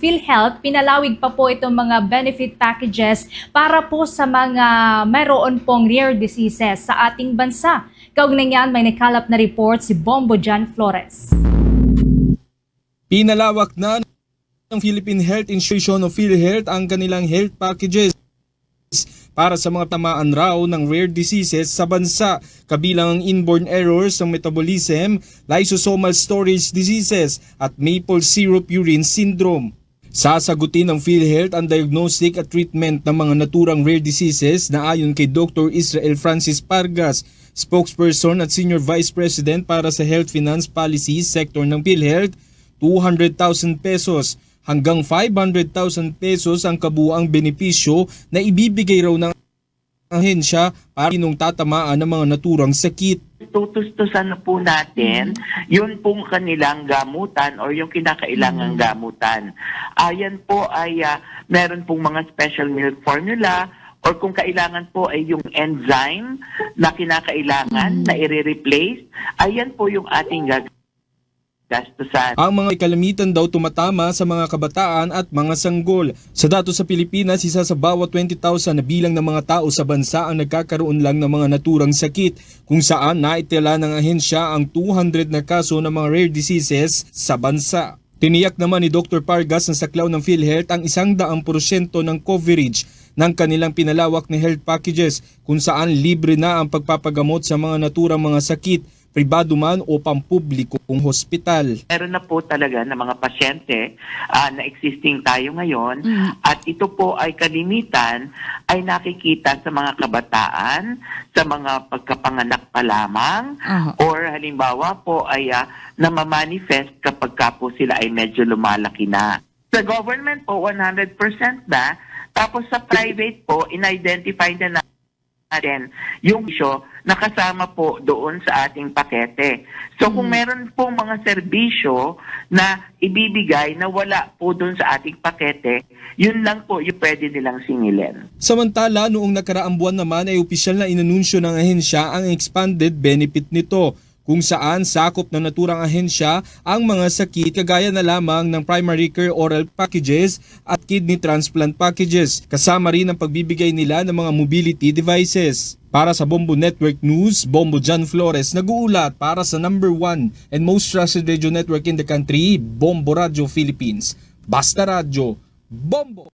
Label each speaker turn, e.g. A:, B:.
A: PhilHealth, pinalawig pa po itong mga benefit packages para po sa mga mayroon pong rare diseases sa ating bansa. Kaugnay niyan, may nakalap na report si Bombo Jan Flores.
B: Pinalawak na ng Philippine Health Institution o PhilHealth ang kanilang health packages para sa mga tamaan raw ng rare diseases sa bansa, kabilang ang inborn errors ng metabolism, lysosomal storage diseases at maple syrup urine syndrome. Sasagutin ng PhilHealth ang diagnostic at treatment ng mga naturang rare diseases na ayon kay Dr. Israel Francis Pargas, spokesperson at senior vice president para sa Health Finance Policy sector ng PhilHealth, 200,000 pesos hanggang 500,000 pesos ang kabuang benepisyo na ibibigay raw ng ahensya para nung tatamaan ng mga naturang sakit.
C: Tutustusan po natin yun pong kanilang gamutan or yung kinakailangang gamutan. Ayan po ay ah, meron pong mga special milk formula or kung kailangan po ay yung enzyme na kinakailangan na i-replace, ayan po yung ating gagastusan.
B: Ang mga kalamitan daw tumatama sa mga kabataan at mga sanggol. Sa datos sa Pilipinas, isa sa bawat 20,000 na bilang ng mga tao sa bansa ang nagkakaroon lang ng mga naturang sakit kung saan naitala ng ahensya ang 200 na kaso ng mga rare diseases sa bansa. Tiniyak naman ni Dr. Pargas ng saklaw ng PhilHealth ang isang daang porsyento ng coverage ng kanilang pinalawak na health packages kung saan libre na ang pagpapagamot sa mga naturang mga sakit, pribado man o pampublikong hospital.
C: Meron na po talaga ng mga pasyente ah, na existing tayo ngayon. At ito po ay kalimitan ay nakikita sa mga kabataan, sa mga pagkapanganak pa lamang. Or halimbawa po ay uh, namamanifest kapag ka po sila ay medyo lumalaki na. Sa government po 100% na. Tapos sa private po in-identify na natin yung isyo na kasama po doon sa ating pakete. So kung meron po mga serbisyo na ibibigay na wala po doon sa ating pakete, yun lang po yung pwede nilang singilin.
B: Samantala, noong nakaraang buwan naman ay opisyal na inanunsyo ng ahensya ang expanded benefit nito kung saan sakop na naturang ahensya ang mga sakit kagaya na lamang ng primary care oral packages at kidney transplant packages kasama rin ang pagbibigay nila ng mga mobility devices. Para sa Bombo Network News, Bombo John Flores nag-uulat para sa number one and most trusted radio network in the country, Bombo Radio Philippines. Basta Radio, Bombo!